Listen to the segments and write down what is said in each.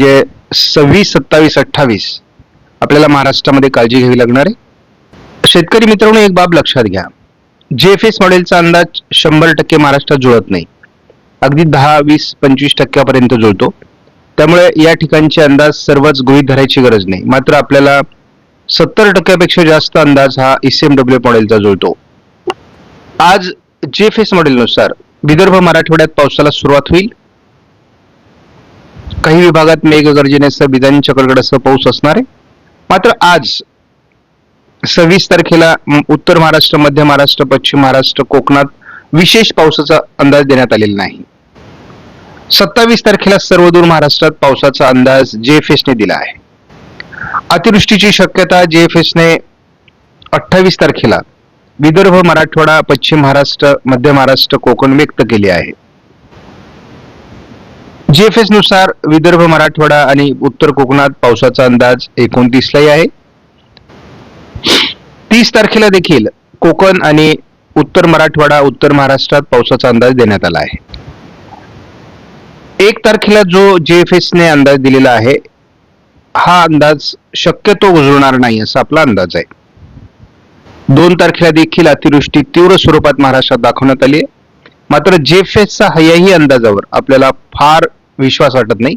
म्हणजे सव्वीस सत्तावीस अठ्ठावीस. आपल्याला महाराष्ट्रामध्ये काळजी घ्यावी लागणार आहे. शेतकरी मित्रांनो एक बाब लक्षात घ्या. जे एफ एस मॉडेलचा अंदाज शंभर टक्के महाराष्ट्रात जुळत नाही. अगदी दहा वीस पंचवीस टक्क्यापर्यंत जुळतो. त्यामुळे या ठिकाणचे अंदाज सर्वच गृहित धरायची गरज नाही. मात्र आपल्याला सत्तर टक्क्यापेक्षा जास्त अंदाज हा E डब्ल्यू मॉडेलचा जुळतो. आज जे एफ एस मॉडेलनुसार विदर्भ मराठवाड्यात पावसाला सुरुवात होईल. काही विभागात मेघगर्जनेसह विधान चक्रगडासह पाऊस असणार आहे. मात्र आज सव्वीस तारखेला उत्तर महाराष्ट्र मध्य महाराष्ट्र पश्चिम महाराष्ट्र कोकणात विशेष पावसाचा अंदाज देण्यात आलेला नाही. सत्तावीस तारखेला सर्वदूर महाराष्ट्रात पावसाचा अंदाज जेएफएसने दिला आहे. अतिवृष्टीची शक्यता जेएफएसने अठ्ठावीस तारखेला विदर्भ मराठवाडा पश्चिम महाराष्ट्र मध्य महाराष्ट्र कोकण व्यक्त केली आहे. जीएफएसनुसार विदर्भ मराठवाडा आणि उत्तर कोकणात पावसाचा अंदाज एकोणतीसलाही आहे. तीस तारखेला देखील कोकण आणि उत्तर मराठवाडा उत्तर महाराष्ट्रात पावसाचा अंदाज देण्यात आला आहे. एक तारखेला जो जीएफएसने अंदाज दिलेला आहे हा अंदाज शक्यतो उजळणार नाही असा आपला अंदाज आहे. दोन तारखेला देखील अतिवृष्टी तीव्र स्वरूपात महाराष्ट्रात दाखवण्यात आली आहे. मात्र जेफेसचा हयाही अंदाजावर आपल्याला फार विश्वास वाटत नाही.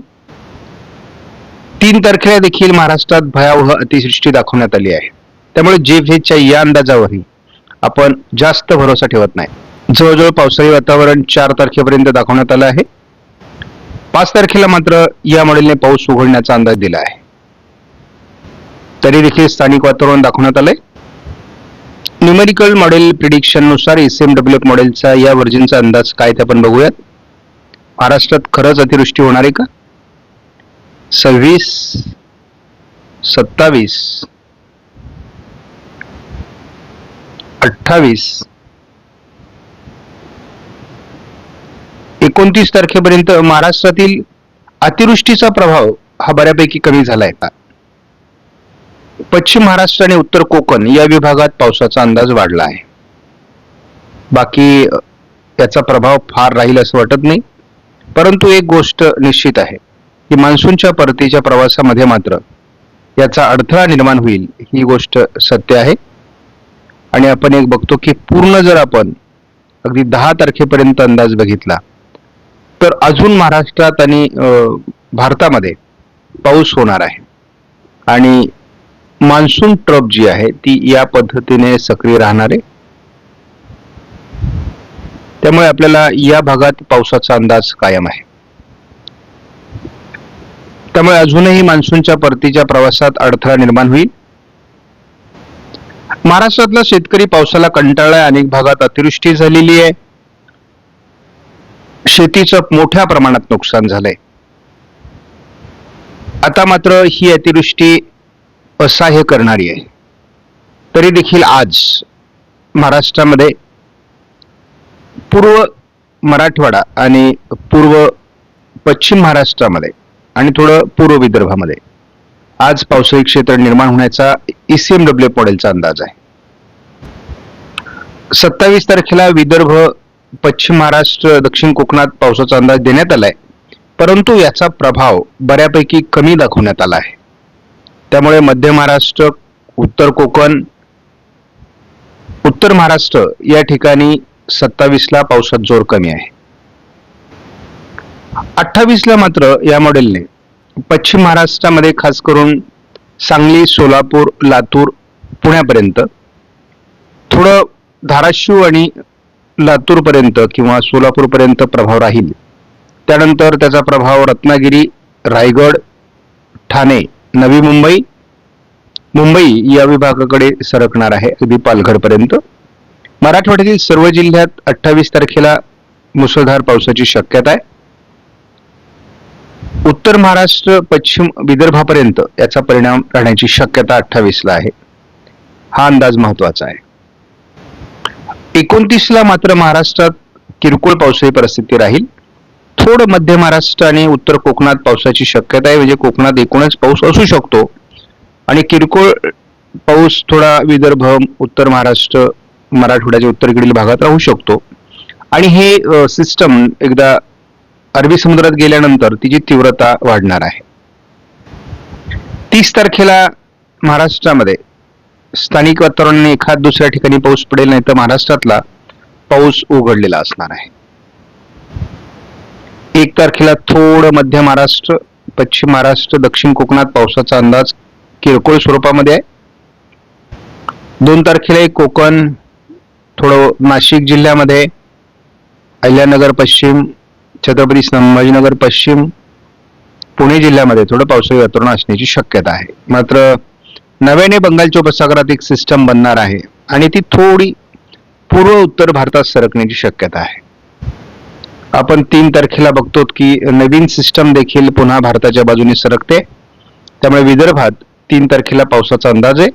तीन तारखेला देखील महाराष्ट्रात भयावह अतिवृष्टी दाखवण्यात आली आहे. त्यामुळे जेएफएसच्या या अंदाजावरही आपण जास्त भरोसा ठेवत नाही. जवळजवळ पावसाळी वातावरण चार तारखेपर्यंत दाखवण्यात आलं आहे. पाच तारखेला मात्र या मॉडेलने पाऊस उघडण्याचा अंदाज दिला आहे. तरी देखील स्थानिक वातावरण दाखवण्यात आलंय. न्यूमेरिकल मॉडेल प्रिडिक्शननुसार एस एम डब्ल्यू मॉडेलचा या वर्जनचा अंदाज काय ते आपण बघूयात. महाराष्ट्रात खरंच अतिवृष्टी होणार आहे का? सव्वीस सत्तावीस अठ्ठावीस एकोणतीस तारखेपर्यंत महाराष्ट्रातील अतिवृष्टीचा प्रभाव हा बऱ्यापैकी कमी झालाय का? पश्चिम महाराष्ट्र आणि उत्तर कोकण या विभागात पावसाचा अंदाज वाढला आहे. बाकी त्याचा याचा प्रभाव फार राहील असं वाटत नाही. परंतु एक गोष्ट निश्चित आहे की मान्सूनच्या परतीच्या प्रवासामध्ये मात्र याचा अडथळा निर्माण होईल ही गोष्ट सत्य आहे. आणि आपण एक बघतो की पूर्ण जर आपण अगदी दहा तारखेपर्यंत अंदाज बघितला तर अजून महाराष्ट्रात आणि भारतामध्ये पाऊस होणार आहे. आणि मान्सून ट्रप जी आहे ती या पद्धतीने सक्रिय राहणार आहे. त्यामुळे आपल्याला या भागात पावसाचा अंदाज कायम आहे. त्यामुळे अजूनही मान्सूनच्या परतीच्या प्रवासात अडथळा निर्माण होईल. महाराष्ट्रातला शेतकरी पावसाला कंटाळलाय अनेक भागात अतिवृष्टी झालेली आहे. शेतीचं मोठ्या प्रमाणात नुकसान झालंय. आता मात्र ही अतिवृष्टी असह्य करणारी आहे. तरी देखील आज महाराष्ट्रामध्ये पूर्व मराठवाडा आणि पूर्व पश्चिम महाराष्ट्रामध्ये आणि थोडं पूर्व विदर्भामध्ये आज पावसाळी क्षेत्र निर्माण होण्याचा डब्ल्यू मॉडेलचा अंदाज आहे. सत्तावीस तारखेला विदर्भ पश्चिम महाराष्ट्र दक्षिण कोकणात पावसाचा अंदाज देण्यात आलाय. परंतु याचा प्रभाव बऱ्यापैकी कमी दाखवण्यात आला आहे. त्यामुळे मध्य महाराष्ट्र उत्तर कोकण उत्तर महाराष्ट्र या ठिकाणी सत्तावीसला पावसात जोर कमी आहे. अठ्ठावीसला मात्र या मॉडेलने पश्चिम महाराष्ट्रामध्ये खास करून सांगली सोलापूर लातूर पुण्यापर्यंत थोडं धाराशिव आणि लातूरपर्यंत किंवा सोलापूरपर्यंत प्रभाव राहील. त्यानंतर त्याचा प्रभाव रत्नागिरी रायगड ठाणे नवी मुंबई मुंबई या विभागाकडे सरकणार आहे अगदी पालघरपर्यंत. मराठवाड्यातील सर्व जिल्ह्यात अठ्ठावीस तारखेला मुसळधार पावसाची शक्यता आहे. उत्तर महाराष्ट्र पश्चिम विदर्भापर्यंत याचा परिणाम राहण्याची शक्यता अठ्ठावीसला आहे. हा अंदाज महत्त्वाचा आहे. एकोणतीसला मात्र महाराष्ट्रात किरकोळ पावसाळी परिस्थिती राहील. थोडं मध्य महाराष्ट्र आणि उत्तर कोकणात पावसाची शक्यता आहे. म्हणजे कोकणात एकूणच पाऊस असू शकतो. आणि किरकोळ पाऊस थोडा विदर्भ उत्तर महाराष्ट्र मराठवाड्याच्या उत्तरेकडील भागात राहू शकतो. आणि हे सिस्टम एकदा अरबी समुद्रात गेल्यानंतर तिची तीव्रता वाढणार आहे. तीस तारखेला महाराष्ट्रामध्ये स्थानिक वातावरणाने एखाद दुसऱ्या ठिकाणी पाऊस पडेल नाही तर महाराष्ट्रातला पाऊस उघडलेला असणार आहे. एक तारखेला थोडं मध्य महाराष्ट्र पश्चिम महाराष्ट्र दक्षिण कोकणात पावसाचा अंदाज किरकोळ स्वरूपामध्ये आहे. दोन तारखेला एक कोकण थोडं नाशिक जिल्ह्यामध्ये अहिल्यानगर पश्चिम छत्रपती संभाजीनगर पश्चिम पुणे जिल्ह्यामध्ये थोडं पावसाळी वातावरण असण्याची शक्यता आहे. मात्र नव्याने बंगालच्या उपसागरात एक सिस्टम बनणार आहे आणि ती थोडी पूर्व उत्तर भारतात सरकण्याची शक्यता आहे. आपण तीन तारखेला बघतो की नवीन सिस्टम देखील पुन्हा भारताच्या बाजूने सरकते. त्यामुळे विदर्भात तीन तारखेला पावसाचा अंदाज आहे.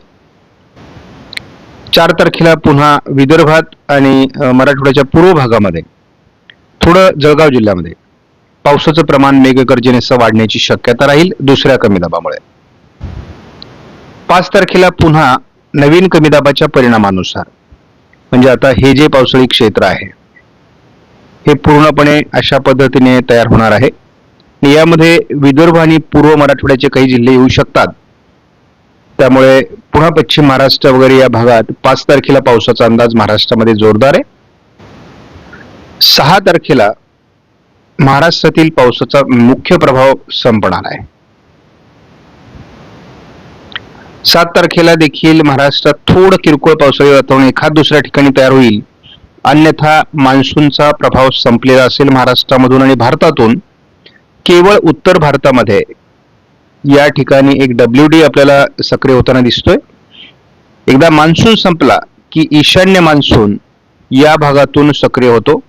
चार तारखेला पुन्हा विदर्भात आणि मराठवाड्याच्या पूर्व भागामध्ये थोडं जळगाव जिल्ह्यामध्ये पावसाचं प्रमाण मेघगर्जनेसह वाढण्याची शक्यता राहील दुसऱ्या कमी दाबामुळे. पाच तारखेला पुन्हा नवीन कमी दाबाच्या परिणामानुसार म्हणजे आता हे जे पावसाळी क्षेत्र आहे हे पूर्णपणे अशा पद्धतीने तयार होणार आहे. यामध्ये विदर्भ आणि पूर्व मराठवाड्याचे काही जिल्हे येऊ शकतात. त्यामुळे पुन्हा पश्चिम महाराष्ट्र वगैरे या भागात पाच तारखेला पावसाचा अंदाज महाराष्ट्रामध्ये जोरदार आहे. सहा तारखेला महाराष्ट्रातील पावसाचा मुख्य प्रभाव संपणार आहे. सात तारखेला देखील महाराष्ट्रात थोडं किरकोळ पावसाळी वातावरण एखाद दुसऱ्या ठिकाणी तयार होईल. अन्यथा मान्सूनचा प्रभाव संपलेला असेल महाराष्ट्रामधून आणि भारतातून. केवळ उत्तर भारतामध्ये या ठिकाणी एक डब्ल्यू डी आपल्याला सक्रिय होताना दिसतोय. एकदा मान्सून संपला की ईशान्य मान्सून या भागातून सक्रिय होतो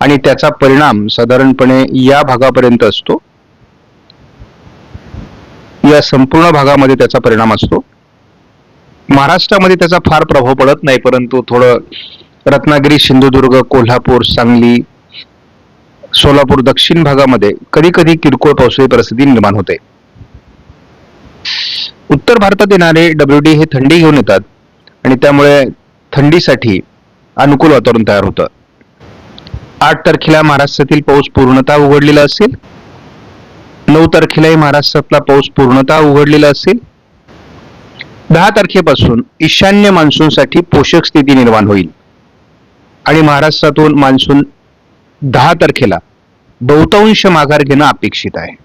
आणि त्याचा परिणाम साधारणपणे या भागापर्यंत असतो. या संपूर्ण भागामध्ये त्याचा परिणाम असतो. महाराष्ट्रामध्ये त्याचा फार प्रभाव पडत नाही परंतु थोडं रत्नागिरी सिंधुदुर्ग कोल्हापूर सांगली सोलापूर दक्षिण भागामध्ये कधी कधी किरकोळ पावसाळी परिस्थिती निर्माण होते. उत्तर भारतात येणारे डब्ल्यू डी हे थंडी घेऊन येतात. आणि त्यामुळे थंडीसाठी अनुकूल वातावरण तयार होतं. आठ तारखेला महाराष्ट्रातील पाऊस पूर्णतः उघडलेला असेल. नऊ तारखेलाही महाराष्ट्रातला पाऊस पूर्णतः उघडलेला असेल. दहा तारखेपासून ईशान्य मान्सूनसाठी पोषक स्थिती निर्माण होईल. आणि महाराष्ट्रातून मान्सून दहा तारखेला बहुतांश माघार घेणं अपेक्षित आहे.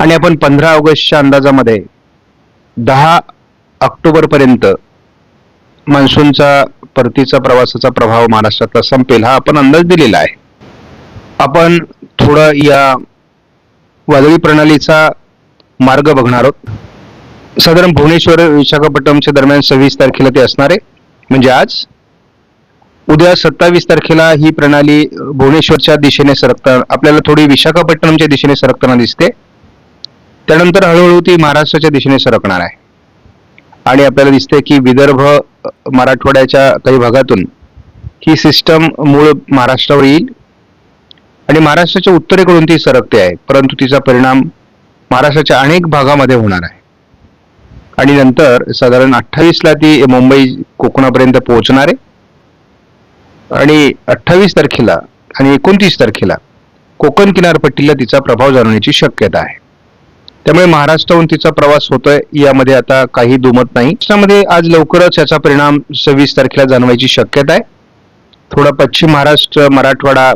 आणि आपण पंधरा ऑगस्टच्या अंदाजामध्ये दहा ऑक्टोबरपर्यंत मान्सूनचा परतीचा प्रवासाचा प्रभाव महाराष्ट्रातला संपेल हा आपण अंदाज दिलेला आहे. आपण थोडं या वादळी प्रणालीचा मार्ग बघणार आहोत. साधारण भुवनेश्वर विशाखापट्टणमच्या दरम्यान सव्वीस तारखेला ते असणार आहे. म्हणजे आज. उद्या सत्तावीस तारखेला ही प्रणाली भुवनेश्वरच्या दिशेने सरकता आपल्याला थोडी विशाखापट्टणमच्या दिशेने सरकताना दिसते. त्यानंतर हळूहळू ती महाराष्ट्राच्या दिशेने सरकणार आहे. आणि आपल्याला दिसते की विदर्भ मराठवाड्याच्या काही भागातून ही सिस्टम मूळ महाराष्ट्रावर येईल. आणि महाराष्ट्राच्या उत्तरेकडून ती सरकते आहे. परंतु तिचा परिणाम महाराष्ट्राच्या अनेक भागामध्ये होणार आहे. आणि नंतर साधारण अठ्ठावीसला ती मुंबई कोकणापर्यंत पोहोचणार आहे. आणि अठ्ठावीस तारखेला आणि एकोणतीस तारखेला कोकण किनारपट्टीला तिचा प्रभाव जाणवण्याची शक्यता आहे. त्यामुळे महाराष्ट्राहून तिचा प्रवास होतोय यामध्ये आता काही दुमत नाही. महाराष्ट्रामध्ये आज लवकरच याचा परिणाम सव्वीस तारखेला जाणवायची शक्यता आहे. थोडा पश्चिम महाराष्ट्र मराठवाडा